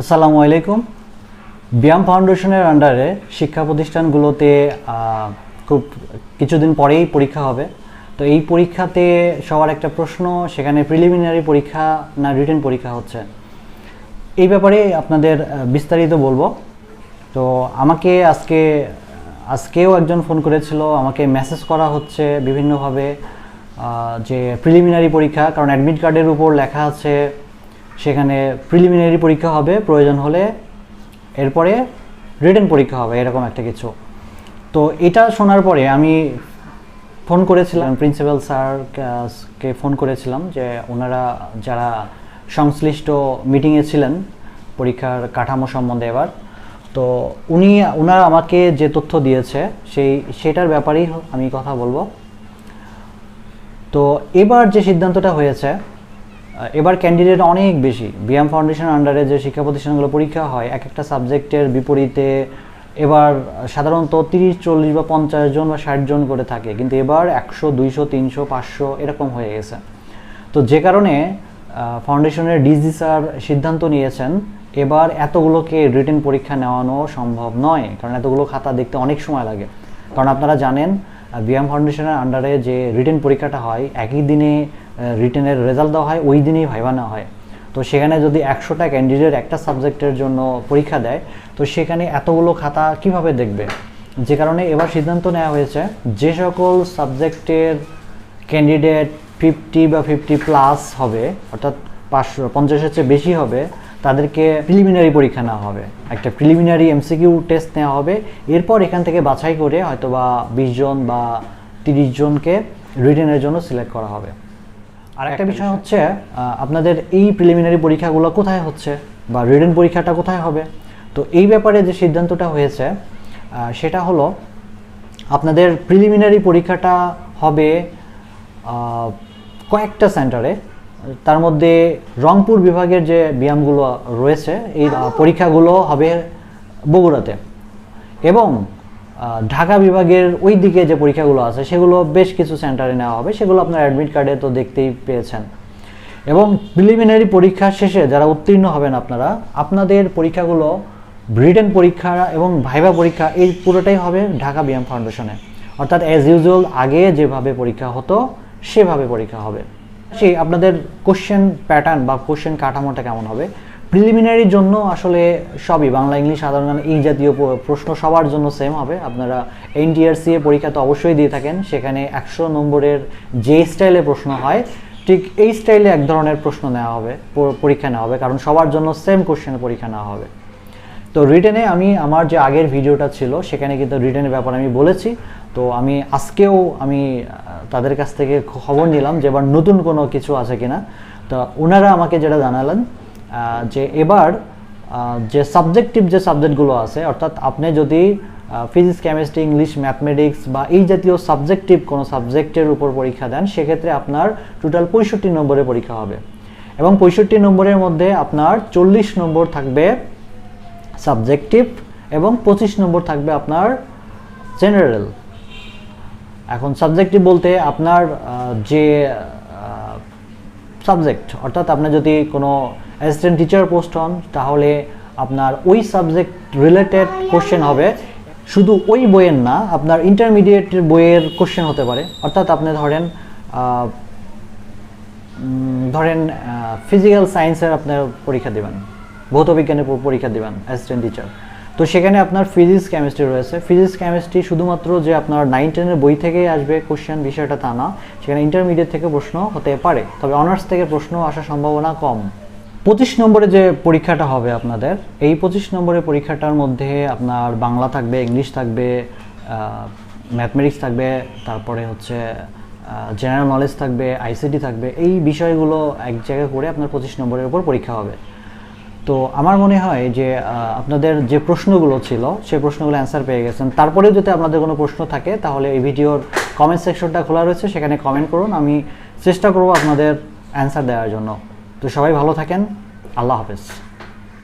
আসসালামু আলাইকুম। ব্যায়াম ফাউন্ডেশনের আন্ডারে শিক্ষা প্রতিষ্ঠানগুলোতে খুব কিছুদিন পরেই পরীক্ষা হবে। তো এই পরীক্ষাতে সবার একটা প্রশ্ন, সেখানে প্রিলিমিনারি পরীক্ষা না রিটেন পরীক্ষা হচ্ছে? এই ব্যাপারে আপনাদের বিস্তারিত বলব। তো আমাকে আজকে, আজকেও একজন ফোন করেছিল, আমাকে মেসেজ করা হচ্ছে বিভিন্নভাবে যে প্রিলিমিনারি পরীক্ষা, কারণ অ্যাডমিট কার্ডের উপর লেখা আছে সেখানে প্রিলিমিনারি পরীক্ষা হবে, প্রয়োজন হলে এরপরে রিটেন পরীক্ষা হবে, এরকম একটা কিছু। তো এটা শোনার পরে আমি ফোন করেছিলাম প্রিন্সিপাল স্যারকে ফোন করেছিলাম যে ওনারা যারা সংশ্লিষ্ট মিটিংয়ে ছিলেন, পরীক্ষার কাঠামো সম্বন্ধে এবার, তো উনি ওনারা আমাকে যে তথ্য দিয়েছে, সেই, সেটার ব্যাপারেই আমি কথা বলব। তো এবার যে সিদ্ধান্তটা হয়েছে এবার ক্যান্ডিডেট অনেক বেশি। বিএম ফাউন্ডেশন আন্ডারে যে শিক্ষা প্রতিষ্ঠানগুলো পরীক্ষা হয়, এক একটা সাবজেক্টের বিপরীতে এবার সাধারণত তিরিশ, চল্লিশ বা পঞ্চাশ জন বা ষাট জন করে থাকে, কিন্তু এবার একশো, দুইশো, তিনশো, পাঁচশো এরকম হয়ে গেছে। তো যে কারণে ফাউন্ডেশনের ডিজি স্যার সিদ্ধান্ত নিয়েছেন, এবার এতগুলোকে রিটেন পরীক্ষা নেওয়ানো সম্ভব নয়, কারণ এতগুলো খাতা দেখতে অনেক সময় লাগে। কারণ আপনারা জানেন বিএম ফাউন্ডেশনের আন্ডারে যে রিটেন পরীক্ষাটা হয়, একই দিনে রিটেনের রেজাল্ট দেওয়া হয়, ওই দিনেই ভাইবা নেওয়া হয়। তো সেখানে যদি একশোটা ক্যান্ডিডেট একটা সাবজেক্টের জন্য পরীক্ষা দেয়, তো সেখানে এতগুলো খাতা কীভাবে দেখবে? যে কারণে এবার সিদ্ধান্ত নেওয়া হয়েছে, যে সকল সাবজেক্টের ক্যান্ডিডেট ফিফটি বা ফিফটি প্লাস হবে, অর্থাৎ পাঁচশো, পঞ্চাশের চেয়ে বেশি হবে তাদেরকে প্রিলিমিনারি পরীক্ষা নেওয়া হবে। একটা প্রিলিমিনারি এমসিকিউ টেস্ট নেওয়া হবে। এরপর এখান থেকে বাছাই করে হয়তো বা বিশ জন বা তিরিশ জনকে রিটেনের জন্য সিলেক্ট করা হবে। আর একটা বিষয় হচ্ছে আপনাদের এই প্রিলিমিনারি পরীক্ষাগুলো কোথায় হচ্ছে বা রিটেন পরীক্ষাটা কোথায় হবে? তো এই ব্যাপারে যে সিদ্ধান্তটা হয়েছে সেটা হলো আপনাদের প্রিলিমিনারি পরীক্ষাটা হবে কয়েকটা সেন্টারে তার মধ্যে রংপুর বিভাগের যে ব্যায়ামগুলো রয়েছে, এই পরীক্ষাগুলো হবে বগুড়াতে। এবং ঢাকা বিভাগের ওই দিকে যে পরীক্ষাগুলো আছে, সেগুলো বেশ কিছু সেন্টারে নেওয়া হবে, সেগুলো আপনার অ্যাডমিট কার্ডে তো দেখতেই পেয়েছেন। এবং প্রিলিমিনারি পরীক্ষা শেষে যারা উত্তীর্ণ হবেন আপনারা, আপনাদের পরীক্ষাগুলো ব্রিটেন পরীক্ষা এবং ভাইবা পরীক্ষা, এই পুরোটাই হবে ঢাকা বিএম ফাউন্ডেশনে অর্থাৎ অ্যাজ ইউজুয়াল আগে যেভাবে পরীক্ষা হতো, সেভাবে পরীক্ষা হবে। সেই আপনাদের কোশ্চেন প্যাটার্ন বা কোশ্চেন কাঠামোটা কেমন হবে? প্রিলিমিনারির জন্য আসলে সবই, বাংলা, ইংলিশ, সাধারণ এই জাতীয় প্রশ্ন সবার জন্য সেম হবে। আপনারা এনটিআরসি এর পরীক্ষা তো অবশ্যই দিয়ে থাকেন। সেখানে একশো নম্বরের যে স্টাইলে প্রশ্ন হয়, ঠিক এই স্টাইলে এক ধরনের প্রশ্ন নেওয়া হবে পরীক্ষা নেওয়া হবে, কারণ সবার জন্য সেম কোশ্চেনের পরীক্ষা নেওয়া হবে। তো রিটেনে আমি, আমার যে আগের ভিডিওটা ছিল, সেখানে কিন্তু রিটেনের ব্যাপারে আমি বলেছি। তো আমি আজকেও আমি তাদের কাছ থেকে খবর নিলাম যে এবার নতুন কোনো কিছু আছে কিনা। তো ওনারা আমাকে যেটা জানালেন যে এবার যে সাবজেক্টিভ যে সাবজেক্টগুলো আছে, অর্থাৎ আপনি যদি ফিজিক্স কেমিস্ট্রি ইংলিশ ম্যাথমেটিক্স বা এই জাতীয় সাবজেক্টিভ কোনো সাবজেক্টের উপর পরীক্ষা দেন, সেক্ষেত্রে আপনার টোটাল পঁয়ষট্টি নম্বরের পরীক্ষা হবে। এবং পঁয়ষট্টি নম্বরের মধ্যে আপনার চল্লিশ নম্বর থাকবে সাবজেক্টিভ এবং পঁচিশ নম্বর থাকবে আপনার জেনারেল এখন সাবজেক্টিভ বলতে আপনার যে সাবজেক্ট অর্থাৎ আপনি যদি কোনো অ্যাসিস্ট্যান্ট টিচার পোস্ট হন, তাহলে আপনার ওই সাবজেক্ট রিলেটেড কোশ্চেন হবে। শুধু ওই বইয়ের না, আপনার ইন্টারমিডিয়েট বইয়ের কোশ্চেন হতে পারে। অর্থাৎ আপনি ধরেন ধরেন ফিজিক্যাল সায়েন্সের আপনার পরীক্ষা দেবেন, ভৌত বিজ্ঞানের পরীক্ষা দেবেন অ্যাসিস্ট্যান্ট টিচার তো সেখানে আপনার ফিজিক্স কেমিস্ট্রি রয়েছে। ফিজিক্স কেমিস্ট্রি শুধুমাত্র যে আপনার নাইন টেনের বই থেকেই আসবে কোশ্চেন বিষয়টা তা না। সেখানে ইন্টারমিডিয়েট থেকে প্রশ্ন হতে পারে। তবে অনার্স থেকে প্রশ্ন আসার সম্ভাবনা কম। পঁচিশ নম্বরে যে পরীক্ষাটা হবে আপনাদের, এই পঁচিশ নম্বরের পরীক্ষাটার মধ্যে আপনার বাংলা থাকবে, ইংলিশ থাকবে ম্যাথমেটিক্স থাকবে, তারপরে হচ্ছে জেনারেল নলেজ থাকবে আইসিটি থাকবে, এই বিষয়গুলো এক জায়গায় করে আপনার পঁচিশ নম্বরের উপর পরীক্ষা হবে। তো আমার মনে হয় যে আপনাদের যে প্রশ্নগুলো ছিল, সেই প্রশ্নগুলো অ্যান্সার পেয়ে গেছেন। তারপরেও যদি আপনাদের কোনো প্রশ্ন থাকে, তাহলে এই ভিডিওর কমেন্ট সেকশনটা খোলা রয়েছে, সেখানে কমেন্ট করুন। আমি চেষ্টা করব আপনাদের অ্যান্সার দেওয়ার জন্য। তো সবাই ভালো থাকেন। আল্লাহ হাফেজ।